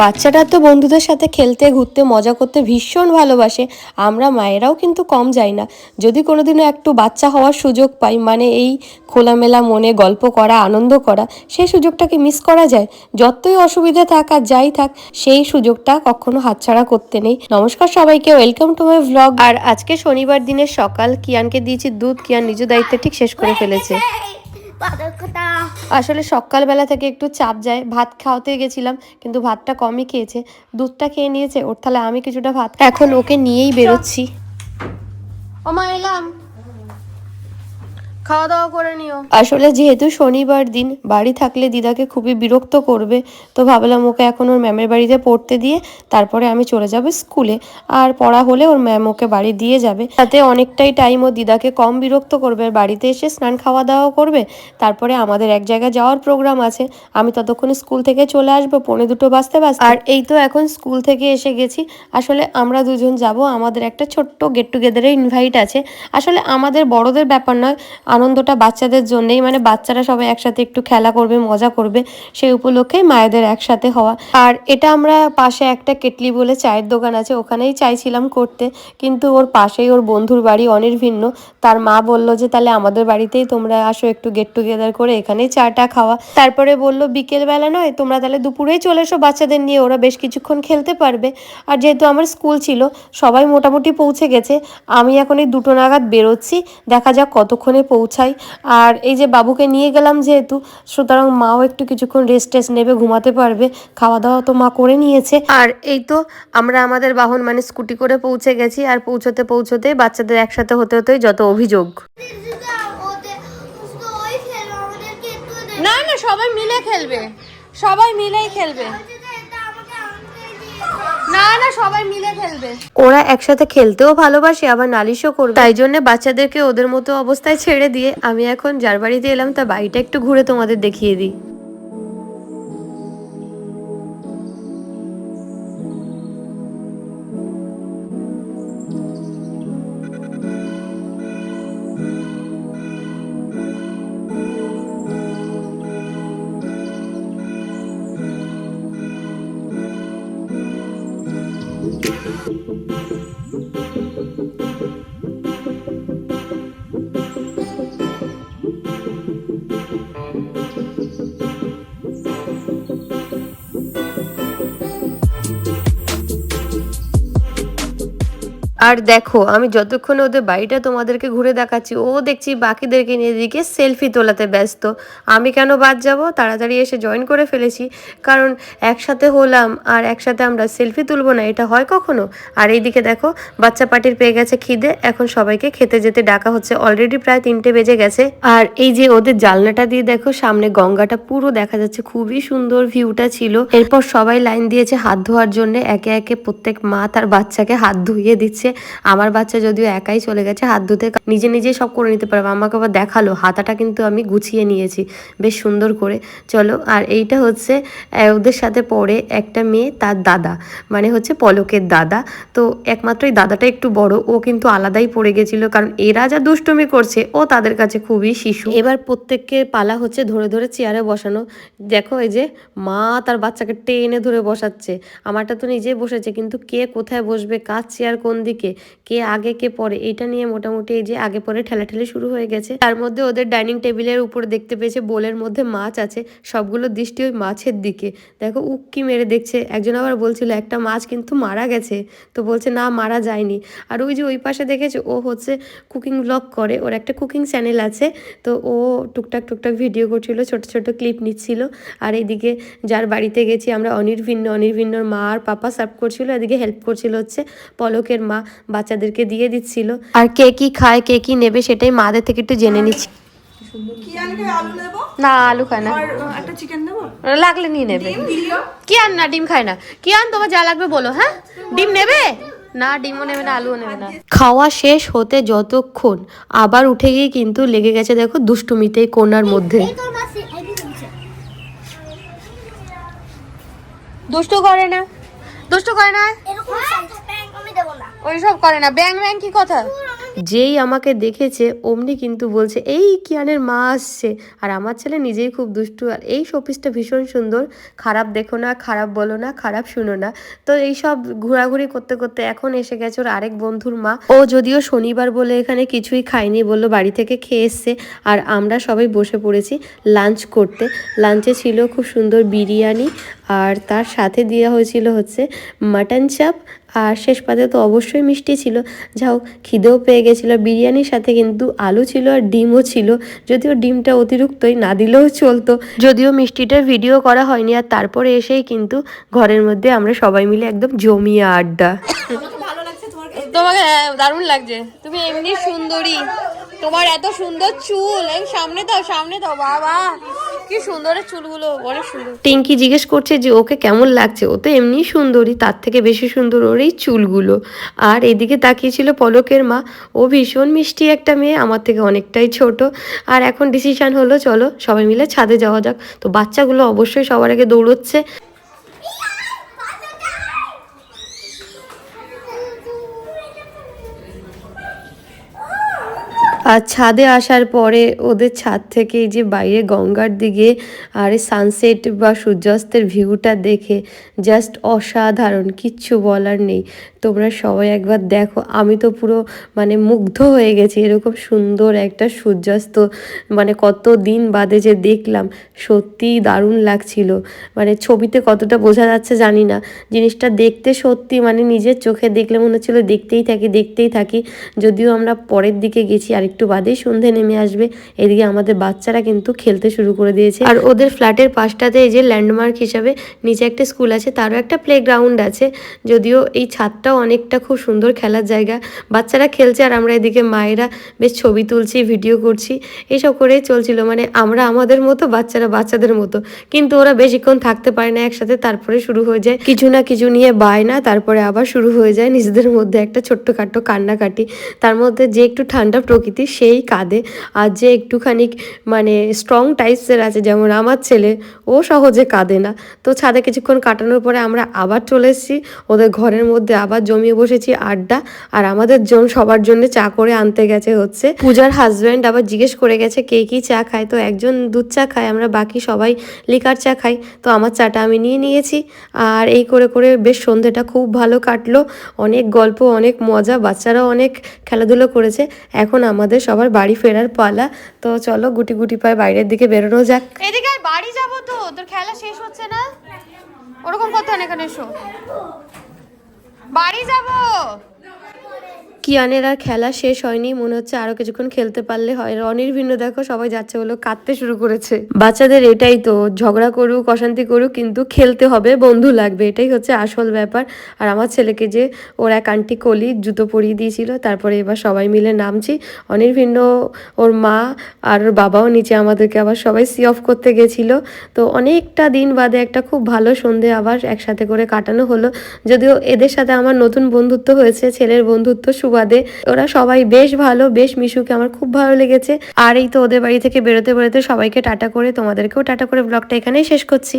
বাচ্চারা তো বন্ধুদের সাথে খেলতে, ঘুরতে, মজা করতে ভীষণ ভালোবাসে। আমরা মায়েরাও কিন্তু কম যাই না। যদি কোনোদিনও একটু বাচ্চা হওয়ার সুযোগ পাই মানে এই খোলামেলা মনে, গল্প করা, আনন্দ করা, সেই সুযোগটাকে মিস করা যায়। যতই অসুবিধা থাক আর যাই থাক, সেই সুযোগটা কখনো হাতছাড়া করতে নেই। নমস্কার সবাইকে ওয়েলকাম টু মাই ভ্লগ আর আজকে শনিবার দিনের সকাল, কিয়ানকে দিয়েছি দুধ। কিয়ান নিজ দায়িত্ব ঠিক শেষ করে ফেলেছে। আসলে সকালবেলা থেকে একটু চাপ যায়। ভাত খাওয়াতে গেছিলাম কিন্তু ভাতটা কমই খেয়েছে। দুধটা খেয়ে নিয়েছে। ওর তাহলে আমি কিছুটা ভাত এখন ওকে নিয়েই বেরোচ্ছি। ও মা এলাম। খাওয়া দাওয়া করে নিও। আসলে যেহেতু শনিবার দিন, বাড়ি থাকলে দিদাকে খুবই বিরক্ত করবে, তো ভাবলাম ওকে এখন ওর ম্যামের বাড়িতে পড়তে দিয়ে তারপরে আমি চলে যাব স্কুলে। আর পড়া হলে ওর ম্যাম ওকে বাড়ি দিয়ে যাবে। তাতে অনেকটাই টাইম ও দিদাকে কম বিরক্ত করবে। বাড়িতে এসে স্নান খাওয়া দাওয়া করবে। তারপরে আমাদের এক জায়গায় যাওয়ার প্রোগ্রাম আছে। আমি ততক্ষণ স্কুল থেকে চলে আসব, পৌনে দুটো বাজতে বাজতে। আর এই তো এখন স্কুল থেকে এসে গেছি। আসলে আমরা দুজন যাব। আমাদের একটা ছোট্ট গেট টুগেদারের ইনভাইট আছে। আসলে আমাদের বড়দের ব্যাপার নয়। আনন্দটা বাচ্চাদের জন্যেই মানে বাচ্চারা সবাই একসাথে একটু খেলা করবে, মজা করবে, সেই উপলক্ষে মায়েদের একসাথে হওয়া। আর এটা আমরা পাশে একটা কেটলি বলে চায়ের দোকান আছে, ওখানেই চাইছিলাম করতে, কিন্তু ওর পাশেই ওর বন্ধুর বাড়ি অনির্ভিন্ন। তার মা বলল যে, তাহলে আমাদের বাড়িতেই তোমরা আসো একটু গেট টুগেদার করে, এখানেই চাটা খাওয়া। তারপরে বলল, বিকেলবেলা নয়, তোমরা তাহলে দুপুরেই চলে এসো বাচ্চাদের নিয়ে, ওরা বেশ কিছুক্ষণ খেলতে পারবে। আর যেহেতু আমার স্কুল ছিল, সবাই মোটামুটি পৌঁছে গেছে, আমি এখন এই দুটো নাগাদ বেরোচ্ছি, দেখা যাক কতক্ষণে পৌঁছাই। আর এই যে বাবুকে নিয়ে গেলাম যেহেতু সুতরাং মাও একটু কিছুক্ষণ রেস্ট টেস্ট নেবে ঘুমাতে পারবে। খাওয়া দাওয়া তো মা করে নিয়েছে। আর এই তো আমরা আমাদের বাহন মানে স্কুটি করে পৌঁছে গেছি। আর পৌঁছতে পৌঁছতে বাচ্চাদের একসাথে হতে হতেই যত অভিযোগ। না না সবাই মিলে খেলবে। সবাই মিলেই খেলবে। ওরা একসাথে খেলতেও ভালোবাসে, আবার নালিশও করবে। তাই জন্য বাচ্চাদেরকে ওদের মতো অবস্থায় ছেড়ে দিয়ে আমি এখন যার বাড়িতে এলাম তা বাড়িটা একটু ঘুরে তোমাদের দেখিয়ে দিই। আর দেখো, আমি যতক্ষণ ওদের বাড়িটা তোমাদেরকে ঘুরে দেখাচ্ছি, ও দেখছি বাকিদেরকে নিয়ে দিকে সেলফি তোলাতে ব্যস্ত। আমি কেন বাদ যাব? তাড়াতাড়ি এসে জয়েন করে ফেলেছি। কারণ একসাথে হলাম আর একসাথে আমরা সেলফি তুলবো না, এটা হয় কখনো? আর এইদিকে দেখো, বাচ্চা পার্টির পেয়ে গেছে খিদে, এখন সবাইকে খেতে যেতে ডাকা হচ্ছে অলরেডি প্রায় তিনটে বেজে গেছে। আর এই যে ওদের জালনাটা দিয়ে দেখো, সামনে গঙ্গাটা পুরো দেখা যাচ্ছে, খুবই সুন্দর ভিউটা ছিল। এরপর সবাই লাইন দিয়েছে হাত ধোয়ার জন্য, একে একে প্রত্যেক মা তার বাচ্চাকে হাত ধুইয়ে দিচ্ছে। আমার বাচ্চা যদিও একাই চলে গেছে, হাত ধুতে নিজে নিজেই সব করে নিতে পারবে। আমাকে আবার দেখাল, হাতাটা কিন্তু আমি গুছিয়ে নিয়েছি, বেশ সুন্দর করে। চলো, আর এইটা হচ্ছে ওদের সাথে পড়ে একটা মেয়ে, তার দাদা মানে হচ্ছে পলকের দাদা। তো একমাত্র এই দাদাটা একটু বড়, ও কিন্তু আলাদাই পড়ে গেছিল, কারণ এরা যা দুষ্টুমি করছে, ও তাদের কাছে খুবই শিশু। এবার প্রত্যেককে পালা হচ্ছে ধরে ধরে চেয়ারে বসানো। দেখো এই যে, মা তার বাচ্চাকে টেনে ধরে বসাচ্ছে। আমারটা তো নিজেই বসেছে, কিন্তু কে কোথায় বসবে, কার চেয়ার কোন দিকে? কে আগে, কে পরে এটা নিয়ে মোটামুটি এই যে আগে পরে ঠেলাঠেলি শুরু হয়ে গেছে। তার মধ্যে ওদের ডাইনিং টেবিলের উপর দেখতে পেয়েছে বোলের মধ্যে মাছ আছে, সবগুলো দৃষ্টি ওই মাছের দিকে। দেখো উক্কি মেরে দেখছে, একজন আবার বলছিল, একটা মাছ কিন্তু মারা গেছে। তো বলছে, না, মারা যায়নি। আর ওই যে ওই পাশে দেখেছে, ও হচ্ছে কুকিং ব্লগ করে, ওর একটা কুকিং চ্যানেল আছে, তো ও টুকটাক টুকটাক ভিডিও করছিল, ছোট ছোট ক্লিপ নিচ্ছিল। আর এইদিকে যার বাড়িতে গেছি আমরা, অনির্ভিন্ন, অনির্ভিন্নর মা আর পাপা সার্ভ করছিল, এদিকে হেল্প করছিল হচ্ছে পলকের মা। বাচ্চাদেরকে দিয়ে দিচ্ছিল। আর কে কি খায় কে কি নেবে সেটাই মাদের থেকে একটু জেনে নিচ্ছি। কিয়ানকে আলু নেব? না আলু খায় না। আর আহ, একটা চিকেন নেব? লাগলে নিয়ে নেবে। দিও কি আন না ডিম খায় না। কি আন তোমার যা লাগবে বলো হ্যাঁ? ডিম নেবে? না ডিমও নেবে না আলুও নেবে না। খাওয়া শেষ হতে যতক্ষণ আবার উঠে গিয়ে কিন্তু লেগে গেছে দেখো দুষ্টুমিতে কোনার মধ্যে। দুষ্টু করে না। দুষ্টু করে না? ওইসব করে না। ব্যাং ব্যাং কি কথা? যেই আমাকে দেখেছে অমনি কিন্তু বলছে এই কিয়ানের মা আসছে। আর আমার ছেলে নিজেই খুব দুষ্টু। আর এই শোপিসটা ভীষণ সুন্দর। খারাপ দেখো না খারাপ বলো না খারাপ শুনো না। তো এই সব ঘোরাঘুরি করতে করতে এখন এসে গেছে ওর আরেক বন্ধুর মা। ও যদিও শনিবার বলে এখানে কিছুই খায়নি বলল বাড়ি থেকে খেয়ে এসছে। আর আমরা সবাই বসে পড়েছি লাঞ্চ করতে। লাঞ্চে ছিল খুব সুন্দর বিরিয়ানি। আর তার সাথে দেওয়া হয়েছিল হচ্ছে মাটন চাপ আর শেষ পাতে তো অবশ্যই মিষ্টি ছিল। যা হোক খিদেও পেয়ে গেছিল। বিরিয়ানির সাথে কিন্তু আলু ছিল আর ডিমও ছিল। যদিও ডিমটা অতিরিক্তই না দিলেও চলতো। যদিও মিষ্টিটার ভিডিও করা হয়নি আর তারপরে এসেই কিন্তু ঘরের মধ্যে আমরা সবাই মিলে একদম জমিয়ে আড্ডা। তোমাকে হ্যাঁ, দারুণ লাগছে। তুমি এমনি সুন্দরী। তোমার এত সুন্দর চুল। এই সামনে দাও সামনে দাও, বাবা। কি সুন্দর চুলগুলো অনেক সুন্দর। টিঙ্কি জিজ্ঞেস করছে যে, ওকে কেমন লাগছে? ও তো এমনি সুন্দরী, তার থেকে বেশি সুন্দর ওর এই চুলগুলো। আর এদিকে তাকিয়েছিল পলকের মা। ও ভীষণ মিষ্টি একটা মেয়ে, আমার থেকে অনেকটাই ছোট। আর এখন ডিসিশন হলো, চলো সবাই মিলে ছাদে যাওয়া যাক। তো বাচ্চাগুলো অবশ্যই সবার আগে দৌড়চ্ছে। আর ছাদে আসার পরে ওদের ছাদ থেকে যে বাইরে গঙ্গার দিকে আর সানসেট বা সূর্যাস্তের ভিউটা দেখে জাস্ট অসাধারণ, কিচ্ছু বলার নেই। তোমরা সবাই একবার দেখো। আমি তো পুরো মানে মুগ্ধ হয়ে গেছি এরকম সুন্দর একটা সূর্যাস্ত মানে কত দিন বাদে যে দেখলাম। সত্যিই দারুণ লাগছিল। মানে ছবিতে কতটা বোঝা যাচ্ছে জানি না। জিনিসটা দেখতে সত্যি মানে নিজের চোখে দেখলে মনে হচ্ছিল দেখতেই থাকি দেখতেই থাকি। যদিও আমরা পরের দিকে গেছি আর একটু বাদেই সন্ধে নেমে আসবে। এদিকে আমাদের বাচ্চারা কিন্তু খেলতে শুরু করে দিয়েছে। আর ওদের ফ্ল্যাটের পাশটাতে এই যে ল্যান্ডমার্ক হিসাবে নিচে একটা স্কুল আছে, তারও একটা প্লে গ্রাউন্ড আছে। যদিও এই ছাদটাও অনেকটা খুব সুন্দর খেলার জায়গা। বাচ্চারা খেলছে আর আমরা এদিকে মায়েরা বেশ ছবি তুলছি, ভিডিও করছি। এইসব করেই চলছিল মানে আমরা আমাদের মতো, বাচ্চারা বাচ্চাদের মতো। কিন্তু ওরা বেশিক্ষণ থাকতে পারে না একসাথে, তারপরে শুরু হয়ে যায়। কিছু না কিছু নিয়ে বায় না তারপরে আবার শুরু হয়ে যায় নিজেদের মধ্যে একটা ছোট্টখাট্টো কান্নাকাটি। তার মধ্যে যে একটু ঠান্ডা প্রকৃতি সেই কাঁদে আর যে একটুখানি মানে স্ট্রং টাইপসের আছে, যেমন আমার ছেলে, ও সহজে কাঁদে না। তো ছাদে কিছুক্ষণ কাটানোর পরে আমরা আবার চলে এসেছি। ওদের ঘরের মধ্যে আবার জমিয়ে বসেছি আড্ডা। আর আমাদের জন সবার জন্য চা করে আনতে গেছে হচ্ছে। পূজার হাজব্যান্ড আবার জিজ্ঞেস করে গেছে, কে কি চা খায়? তো একজন দুধ চা খায়, আমরা বাকি সবাই লিকার চা খাই। তো আমার চাটা আমি নিয়ে নিয়েছি। আর এই করে করে বেশ সন্ধেটা খুব ভালো কাটলো। অনেক গল্প, অনেক মজা, বাচ্চারাও অনেক খেলাধুলো করেছে। এখন আমাদের সবার বাড়ি ফেরার পালা। তো চলো গুটি গুটি পায়ে বাইরের দিকে বেরোনো যাক। এদিকে বাড়ি যাব তো, তোর খেলা শেষ হচ্ছে না? ওরকম কথা না এখানে এসো। বাড়ি যাব। কিয়ানের খেলা শেষ হয়নি, মনে হচ্ছে আরও কিছুক্ষণ খেলতে পারলে হয়। রনির ভিন্ন দেখো সবাই যাচ্ছে বলে কাঁদতে শুরু করেছে। বাচ্চাদের এটাই তো, ঝগড়া করুক, অশান্তি করুক, কিন্তু খেলতে হবে, বন্ধু লাগবে, এটাই হচ্ছে আসল ব্যাপার। আর আমার ছেলেকে যে ওর এক আন্টি কলি জুতো পরিয়ে দিয়েছিল, তারপরে এবার সবাই মিলে নামছি। অনির্ভিন্ন ওর মা আর ওর বাবাও নিচে আমাদেরকে আবার সবাই সি অফ করতে গেছিল। তো অনেকটা দিন বাদে একটা খুব ভালো সন্ধে আবার একসাথে করে কাটানো হলো। যদিও এদের সাথে আমার নতুন বন্ধুত্ব হয়েছে, ছেলের বন্ধুত্ব সুবাদে ওরা সবাই বেশ ভালো, বেশ মিশুকে আমার খুব ভালো লেগেছে। আর এই তো ওদের বাড়ি থেকে বেরোতে বেরোতে সবাইকে টাটা করে তোমাদেরকেও টাটা করে ব্লগটা এখানেই শেষ করছি।